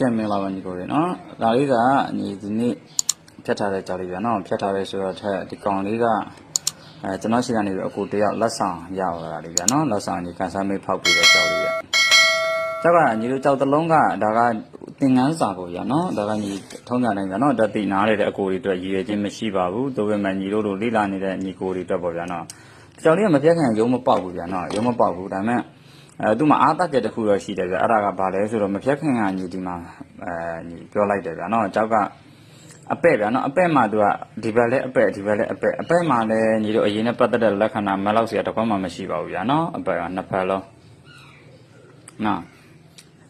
ကဲမင်္ဂလာပါညီကိုတွေနော်ဒါလေးကညီဒီနေ့ဖြတ်ထားတဲ့ကြောက်လေးဗျာနော်ဖြတ်ထားတဲ့ဆိုတော့ထက်ဒီကောင်လေးကအဲကျွန်တော်ရှိကနေပြီးအကူတယောက်လက်ဆောင်ရလာတာလေးဗျာနော်လက်ဆောင်ညီကန်ဆာမေးဖောက်ပြီးတဲ့ကြောက်လေးဗျာကြောက်ကညီတို့ကြောက်တစ်လုံးကဒါကသင်ငန်းစာပေါ့ဗျာနော်ဒါကညီထုံးကြတယ်ဗျာနော်တတိနားရတဲ့အကူတွေအတွက်ရည်ရွယ်ခြင်းမရှိပါဘူးဒါပေမဲ့ညီတို့လိုလိလာနေတဲ့ညီကိုတွေအတွက်ပေါ့ဗျာနော်ကြောက်လေးကမပြတ်ခင်ရုံးမပေါက်ဘူးဗျာနော်ရုံးမပေါက်ဘူးဒါပေမဲ့ အဲသူ့မှာအားတတ်တဲ့တစ်ခုတော့ရှိတယ်ဗျအဲ့ဒါကဘာလဲဆိုတော့မဖြတ်ခင်ကညီဒီမှာအဲညီပြောလိုက်တယ်ဗျာနော်ကျောက်ကအပဲ့ဗျာနော်အပဲ့မှာသူကဒီဘက်လည်းအပဲ့ဒီဘက်လည်းအပဲ့အပဲ့မှာလည်းညီတို့အရင်နဲ့ပတ်သက်တဲ့လက္ခဏာမလောက်စရာတစ်ခွက်မှမရှိပါဘူးဗျာနော်အပဲ့ကနှစ်ဖက်လုံးနော်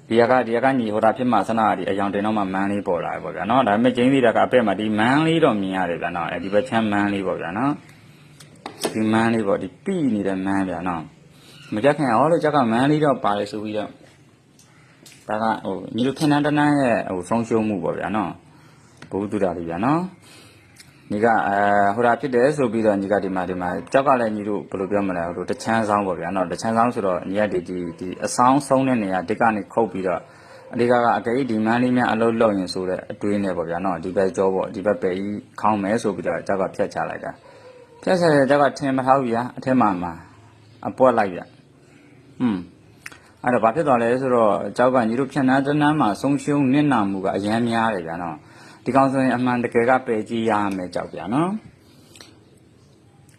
ဒီကဒီကညီဟိုတာဖြစ်မှဆနာဒီအယောင်တင်တော့မှမန်းလေးပေါ်လာတယ်ပေါ့ဗျာနော်ဒါပေမဲ့ကျင်းသေးတာကအပဲ့မှာဒီမန်းလေးတော့မြင်ရတယ်ဗျာနော်အဲဒီဘက်ချမ်းမန်းလေးပေါ့ဗျာနော်ဒီမန်းလေးပေါ့ဒီပြိနေတဲ့မန်းဗျာနော် မကြက်ခင်ဟောလို့ကြက်ကမန်းလေးတော့ပါတယ်ဆိုပြီးတော့ဒါကဟိုညီတို့ခင်းတန်းတန်းရဲ့ဟိုဆုံးရှုံးမှုပေါ့ဗျာနော်ဘုသူတာလေးဗျာနော်ညီကအဲဟိုတာဖြစ်တယ်ဆိုပြီးတော့ညီကဒီမှာဒီမှာကြောက်ကလည်းညီတို့ဘယ်လိုပြောမလဲဟိုတချမ်းဆောင်ပေါ့ဗျာနော်တချမ်းဆောင်ဆိုတော့ညီကဒီဒီဒီအဆောင်ဆုံးတဲ့နေရာဒီကနေခုတ်ပြီးတော့အဓိကကအကေဒီမန်းလေးများအလုပ်လုပ်ရင်ဆိုတဲ့အတွေးနဲ့ပေါ့ဗျာနော်ဒီဘက်ကြောပေါ့ဒီဘက်ပဲကြီးခေါင်းမယ်ဆိုပြီးတော့ကြောက်ကဖြတ်ချလိုက်တာဖြတ်ချတဲ့ကြောက်ကထင်မထားဘူးဗျာအထက်မှာမှာအပွက်လိုက်ဗျ อืมအဲ့တော့ဘာဖြစ်သွားလဲဆိုတော့ကျောက်ကညီတို့ဖြန့်နှန်းတန်းနှန်းမှာဆုံးရှုံးနစ်နာမှုကအများများတယ်ဗျာနော်ဒီကောင်ဆိုရင်အမှန်တကယ်ကပယ်ကြည့်ရမယ်ကြောက်ဗျာနော်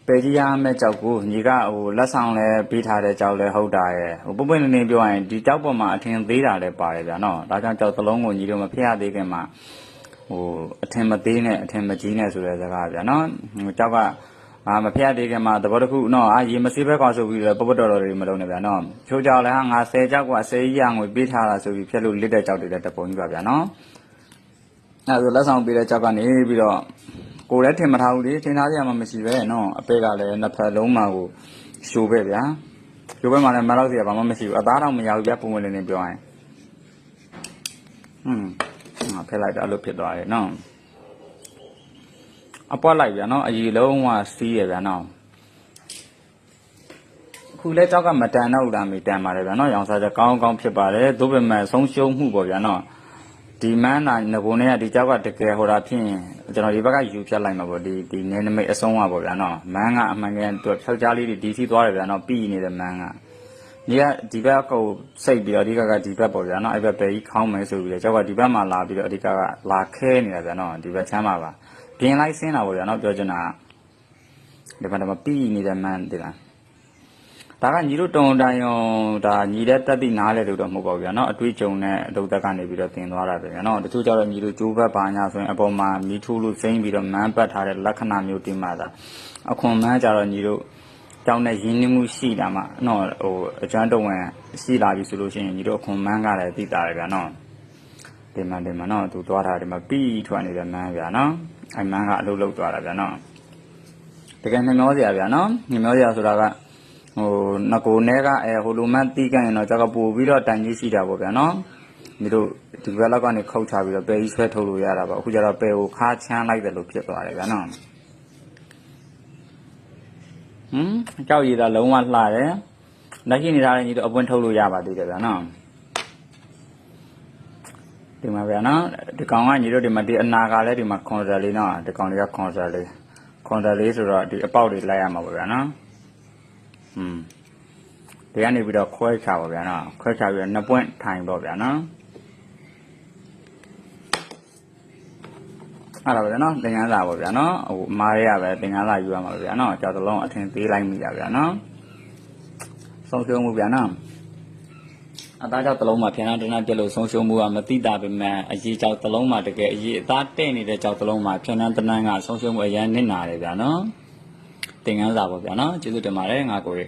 ပယ်ကြည့်ရမယ်ကြောက်ကိုညီကဟိုလက်ဆောင်လဲပေးထားတဲ့ကြောက်လဲဟုတ်တာရဲ့ဟိုပုပ်ပွင့်နေနေပြောရရင်ဒီကြောက်ပေါ်မှာအထင်သေးတာလဲပါတယ်ဗျာနော်ဒါကြောင့်ကြောက်သလုံးကိုညီတို့မဖျက်ရသေးခင်မှာဟိုအထင်မသေးနဲ့အထင်မကြီးနဲ့ဆိုတဲ့စကားဗျာနော်ဟိုကြောက်က အာမဖျက်သေးခင်မှာသဘောတစ်ခုနော်အာရေမစေးဘက်ကွာဆိုပြီးတော့ပပတော်တော်တွေမလုံးနဲ့ဗျာနော်ချိုးကြောက်လဲဟာငါ10ကြောက်က10ကြီးရငွေပေးထားတာဆိုပြီးဖျက်လို့လစ်တဲ့ကြောက်တွေလည်းတပုံကြီးပါဗျာနော်အဲဒါဆိုလက်ဆောင်ပေးတဲ့ကြောက်ကနေပြီးတော့ကိုယ်လည်းထင်မထားဘူးလေထင်ထားကြမှမရှိပဲနော်အပေကလည်းနှစ်ဖက်လုံးမှာကိုရှိုးပဲဗျာရှိုးပဲမှာလည်းမလောက်စီရဘာမှမရှိဘူးအသားတော့မရဘူးဗျာပုံဝင်လေးနေပြောရင်ဟွန်းငါဖက်လိုက်တာအဲ့လိုဖြစ်သွားတယ်နော် အပွက်လိုက်ဗျာနော်အကြီးလုံးဝစီးရဗျာနော်ခုလဲကြောက်ကမတန်တော့ဘူးလားမေတန်ပါတယ်ဗျာနော်ရောင်စားချက်ကောင်းကောင်းဖြစ်ပါတယ်သို့ပေမဲ့ဆုံးရှုံးမှုပေါ့ဗျာနော်ဒီမန်းနာငကုံနဲ့ကဒီကြောက်ကတကယ်ဟိုတာဖြစ်ရင်ကျွန်တော်ဒီဘက်ကယူဖြတ်လိုက်မှာပေါ့ဒီဒီနေနမိတ်အဆုံးอ่ะပေါ့ဗျာနော်မန်းကအမှန်ကန်သူဖြောက်ကြားလေးတွေဒီစီသွားတယ်ဗျာနော်ပြီးနေတဲ့မန်းက ဒီကဒီဘက်ကိုစိတ်ပြီးတော့အဓိကကဒီဘက်ပေါ့ဗျာနော်အဲ့ဘက်ပဲကြီးခေါင်းမယ်ဆိုပြီးတော့ကြောက်ကဒီဘက်မှာလာပြီးတော့အဓိကကလာခဲနေတာဗျာနော်ဒီဘက်ချမ်းပါပါပြင်လိုက်ဆင်းတာပေါ့ဗျာနော်ပြောချင်တာကဒီမှာတော့ပြီးနေတဲ့မှန်းတည်လားဒါကညီတို့တုံတိုင်ယုံဒါညီတဲ့တက်တိနားလဲလို့တော့မဟုတ်ပါဘူးဗျာနော်အတွေ့အကြုံနဲ့အလုပ်သက်ကနေပြီးတော့တင်သွားတာပဲဗျာနော်တချို့ကျတော့ညီတို့ကျိုးဘက်ပါညာဆိုရင်အပေါ်မှာမီထူးလို့စိမ့်ပြီးတော့မန်းပတ်ထားတဲ့လက္ခဏာမျိုးတင်မှသာအခွန်မန်းကျတော့ညီတို့ ကြောင်းတဲ့ရင်းနှီးမှုရှိတာမှနော်ဟိုအကျွမ်းတဝင်ရှိလာပြီဆိုလို့ရှိရင်ညီတို့အခွန်မန်းကလည်းသိတာပဲဗျာနော်ဒီမှာဒီမှာနော်သူသွားတာဒီမှာပြီးထွက်နေတဲ့မန်းဗျာနော်အဲ့မန်းကအလုပ်လုပ်သွားတာဗျာနော်တကယ်နှမျောစရာဗျာနော်နှမျောစရာဆိုတာကဟိုငကိုနဲကအဲဟိုလိုမှန်တီးကန်ရင်တော့ကြောက်ကပို့ပြီးတော့တန်ကြီးရှိတာပေါ့ဗျာနော်ဒီလိုဒီဘက်လောက်ကနေခုတ်ချပြီးတော့ပဲကြီးဆွဲထုတ်လို့ရတာပေါ့အခုကျတော့ပဲကိုခါချမ်းလိုက်တယ်လို့ဖြစ်သွားတယ်ဗျာနော် ဟမ်ကြောက်ရည်တာလုံးဝလှတယ်လက်ရှိနေထားတဲ့ညီတို့အပွင့်ထုတ်လို့ရပါသေးတယ်ဗျာနော်ဒီမှာဗျာနော်ဒီကောင်ကညီတို့ဒီမှာဒီအနာကလည်းဒီမှာခွန်ဆာလေးနော်ဒီကောင်လေးကခွန်ဆာလေးခွန်ဆာလေးဆိုတော့ဒီအပေါက်တွေလိုက်ရမှာပေါ့ဗျာနော်อืมဒီကနေပြီးတော့ခွဲချပါဗျာနော်ခွဲချပြီးတော့နှစ်ပွင့်ထိုင်ပေါ့ဗျာနော် အဲ့ဒါပဲနော်သင်္ကန်းစာပေါ့ဗျာနော်ဟိုအမားရရပဲသင်္ကန်းစာယူရမှာဗျာနော်ကြောက်တလုံးအထင်သေးလိုက်မိတာဗျာနော်ဆုံးရှုံးမှုဗျာနော်အသားကြောက်တလုံးမှာဖြန်းတန်းပြက်လို့ဆုံးရှုံးမှုကမတိတာပဲမဲ့အရေးကြောက်တလုံးမှာတကယ်အရေးအသားတဲ့နေတဲ့ကြောက်တလုံးမှာဖြန်းတန်းတန်းကဆုံးရှုံးမှုအရန်နစ်နာတယ်ဗျာနော်သင်္ကန်းစာပေါ့ဗျာနော်ကျေးဇူးတင်ပါတယ်ငါကိုရေ